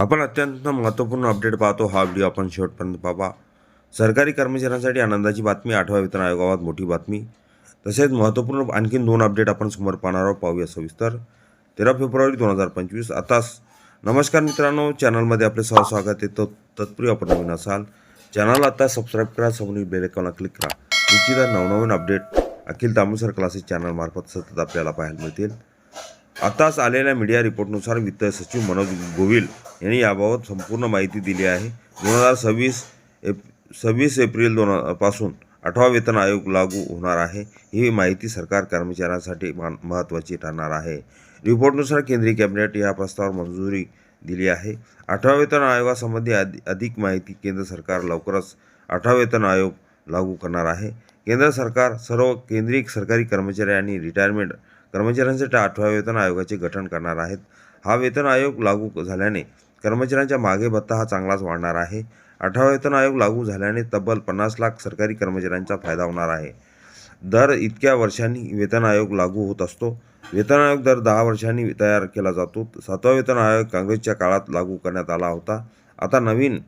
आपण अत्यंत महत्त्वपूर्ण अपडेट पाहतो हा व्हिडिओ आपण शेवटपर्यंत पाहा. सरकारी कर्मचाऱ्यांसाठी आनंदाची बातमी आठव्या वेतन आयोगाबाबत मोठी बातमी. तसेच महत्त्वपूर्ण आणखीन दोन अपडेट आपण समोर पाहणार आहोत पाहूया सविस्तर. तेरा फेब्रुवारी दोन हजार पंचवीस आताच. नमस्कार मित्रांनो चॅनलमध्ये आपले सह स्वागत आहे. तो तत्पूर्वी आपण नवीन असाल चॅनल आता सबस्क्राईब करा समोरील बेलेकॉनला क्लिक करा. निश्चितच नवनवीन अपडेट अखिल तांबूसर क्लासेस चॅनलमार्फत सतत आपल्याला पाहायला मिळतील. आताच आलेल्या मीडिया रिपोर्टनुसार वित्त सचिव मनोज गोविल यांनी याबाबत संपूर्ण माहिती दिली आहे. दोन हजार सव्वीस एप सव्वीस एप्रिल दोन पासून आठवा वेतन आयोग लागू होणार आहे. ही माहिती सरकार कर्मचाऱ्यांसाठी महत्त्वाची ठरणार आहे. रिपोर्टनुसार केंद्रीय कॅबिनेट या प्रस्तावावर मंजुरी दिली आहे. आठवा वेतन आयोगासंबंधी अधि अधिक माहिती केंद्र सरकार लवकरच आठवा वेतन आयोग लागू करणार आहे. केंद्र सरकार सर्व केंद्रीय सरकारी कर्मचारी आणि रिटायरमेंट कर्मचाऱ्यांसाठी आठव्या वेतन आयोगाचे गठन करणार आहेत. हा वेतन आयोग लागू झाल्याने कर्मचाऱ्यांच्या मागे भत्ता हा चांगलाच वाढणार आहे. आठवा वेतन आयोग लागू झाल्याने तब्बल पन्नास लाख सरकारी कर्मचाऱ्यांचा फायदा होणार आहे. दर इतक्या वर्षांनी वेतन आयोग लागू होत असतो. वेतन आयोग दर दहा वर्षांनी तयार केला जातो. सातवा वेतन आयोग काँग्रेसच्या काळात लागू करण्यात आला होता. आता नवीन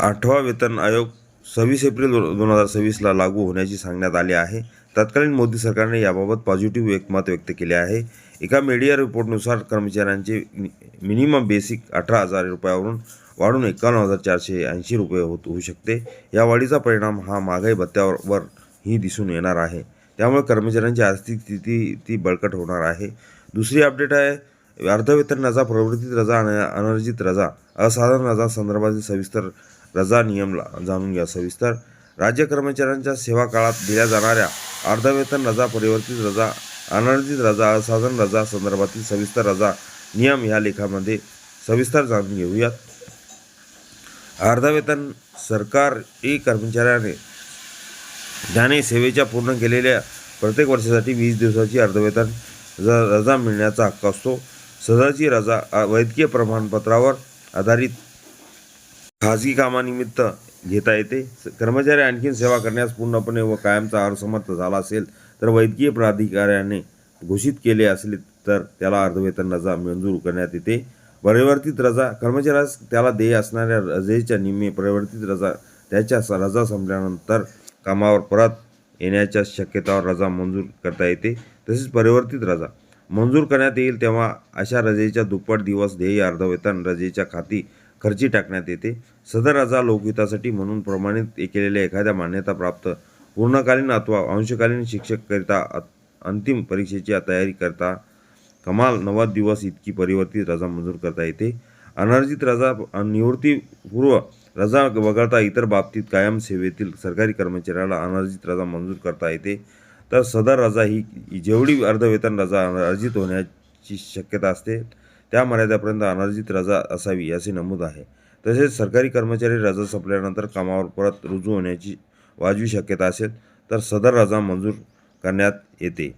आठवा वेतन आयोग सव्वीस एप्रिल दोन हजार सव्वीसला लागू होण्याची सांगण्यात आली आहे. तत्कालीन मोदी सरकारने याबाबत पॉझिटिव्ह एकमत व्यक्त केले आहे. एका मीडिया रिपोर्टनुसार कर्मचाऱ्यांचे मि- मिनिमम बेसिक अठरा हजार रुपयावरून वाढून एकावन्न हजार चारशे ऐंशी रुपये होत होऊ शकते. या वाढीचा परिणाम हा महागाई भत्त्यावर ही दिसून येणार आहे. त्यामुळे कर्मचाऱ्यांची आर्थिक स्थिती ती बळकट होणार आहे. दुसरी अपडेट आहे अर्धवेतन रजा प्रवृत्तीत रजा आणि अनर्जित रजा असाधारण रजा संदर्भातील सविस्तर रजा नियम जाणून घ्या. सविस्तर राज्य कर्मचाऱ्यांच्या सेवा काळात दिल्या जाणाऱ्या अर्धवेतन रजा परिवर्तित रजा अनर्जित रजा असाधारण रजा संदर्भातील सविस्तर रजा नियम ह्या लेखामध्ये सविस्तर जाणून घेऊयात. अर्धवेतन सरकारी कर्मचाऱ्याने ज्याने सेवेच्या पूर्ण केलेल्या प्रत्येक वर्षासाठी वीस दिवसाची अर्धवेतन रजा मिळण्याचा हक्क असतो. सदरची रजा वैद्यकीय प्रमाणपत्रावर आधारित खाजगी कामानिमित्त घेता येते. स- कर्मचारी आणखीन सेवा करण्यास पूर्णपणे व कायमचा असमर्थ झाला असेल तर वैद्यकीय प्राधिकाऱ्याने घोषित केले असले तर त्याला अर्धवेतन रजा मंजूर करण्यात येते. परिवर्तित रजा कर्मचाऱ्यास त्याला देय असणाऱ्या रजेच्या निम्मे परिवर्तित रजा त्याच्या रजा संपल्यानंतर कामावर परत येण्याच्या शक्यतावर रजा मंजूर करता येते. तसेच परिवर्तित रजा मंजूर करण्यात येईल तेव्हा अशा रजेच्या दुप्पट दिवस ध्येय अर्धवेतन रजेच्या खाती खर्ची टाकण्यात येते. सदर रजा लोकहितासाठी म्हणून प्रमाणित केलेल्या एखाद्या मान्यताप्राप्त पूर्णकालीन अथवा अंशकालीन शिक्षककरिता अंतिम परीक्षेची तयारी करता कमाल नव्वद दिवस इतकी परिवर्तित रजा मंजूर करता येते. अनर्जित रजा निवृत्तीपूर्व रजा वगळता इतर बाबतीत कायम सेवेतील सरकारी कर्मचाऱ्याला अनर्जित रजा मंजूर करता येते. तर सदर रजा ही जेवढी अर्धवेतन रजा अर्जित होण्याची शक्यता असते त्या मर्यादेपर्यंत अनर्जित रजा असावी असे नमूद आहे. तसेच सरकारी कर्मचारी रजा संपल्यानंतर कामावर परत रुजू होण्याची वाजवी शक्यता असेल तर सदर रजा मंजूर करण्यात येते.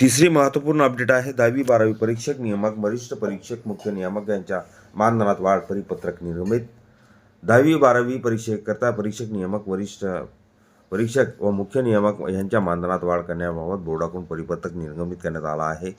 तिसरी महत्त्वपूर्ण अपडेट आहे दहावी बारावी परीक्षक नियामक वरिष्ठ परीक्षक मुख्य नियामक यांच्या मानधनात वाढ परिपत्रक निर्मित. दहावी बारावी परीक्षेकरता परीक्षक नियामक वरिष्ठ परीक्षक व मुख्य नियामक यांच्या मानधनात वाढ करण्याबाबत बोर्डाकडून परिपत्रक निर्गमित करण्यात आला आहे.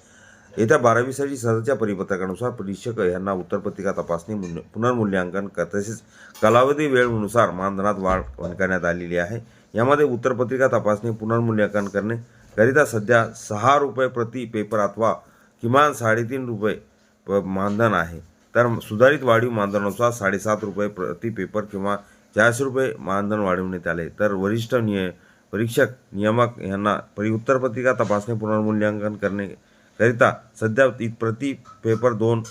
येत्या बारावीसाठी सदरच्या परिपत्रकानुसार परीक्षक यांना उत्तरपत्रिका तपासणी मूल्य- पुनर्मूल्यांकन क- तसेच कालावधी वेळेनुसार मानधनात वाढ करण्यात आलेली आहे. यामध्ये उत्तरपत्रिका तपासणी पुनर्मूल्यांकन करणे करिता सध्या सहा रुपये प्रति पेपर अथवा किमान साडेतीन रुपये प- मानधन आहे. तर सुधारित वाढीव मानधनानुसार साडेसात रुपये प्रति पेपर किंवा चारशे रुपये मानधन वाढवण्यात आले. तर वरिष्ठ निय परीक्षक नियामक यांना परि उत्तरपत्रिका तपासणी पुनर्मूल्यांकन करणे करिता सध्या ती प्रति पेपर दोन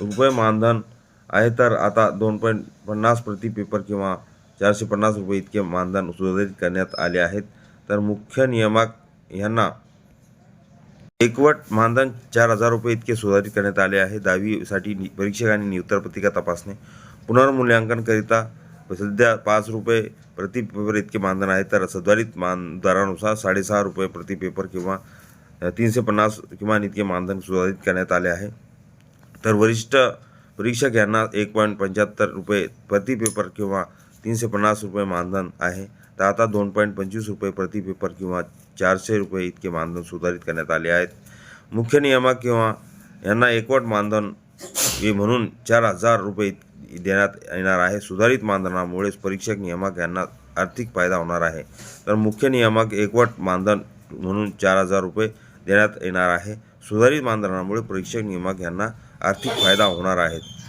रुपये मानधन आहे तर आता दोन पॉईंट पन्नास प्रति पेपर किंवा चारशे पन्नास रुपये इतके मानधन सुधारित करण्यात आले आहेत. तर मुख्य नियामक यांना एकवट मानधन चार हजार रुपये इतके सुधारित करण्यात आले आहे. दहावीसाठी नि- परीक्षकांनी उत्तरपत्रिका तपासणे पुनर्मूल्यांकनकरिता सध्या पाच रुपये प्रति पेपर इतके मानधन आहे तर सुधारित मान दरानुसार साडेसहा रुपये प्रति पेपर किंवा तीनशे पन्नास किमान इतके मानधन सुधारित करण्यात आले आहे. तर वरिष्ठ परीक्षक यांना एक पॉईंट पंच्याहत्तर रुपये प्रति पेपर किंवा तीनशे पन्नास रुपये मानधन आहे. तर आता दोन पॉईंट पंचवीस रुपये प्रति पेपर किंवा चारशे रुपये इतके मानधन सुधारित करण्यात आले आहेत. मुख्य नियामक किंवा यांना एकवट मानधन म्हणून चार हजार रुपये देण्यात येणार आहे. सुधारित मानधनामुळेच परीक्षक नियामक यांना आर्थिक फायदा होणार आहे. तर मुख्य नियामक एकवट मानधन म्हणून चार हजार रुपये देण्यात येणार आहे. सुधारित मानधनामुळे परीक्षक नियमक यांना आर्थिक फायदा होणार आहे.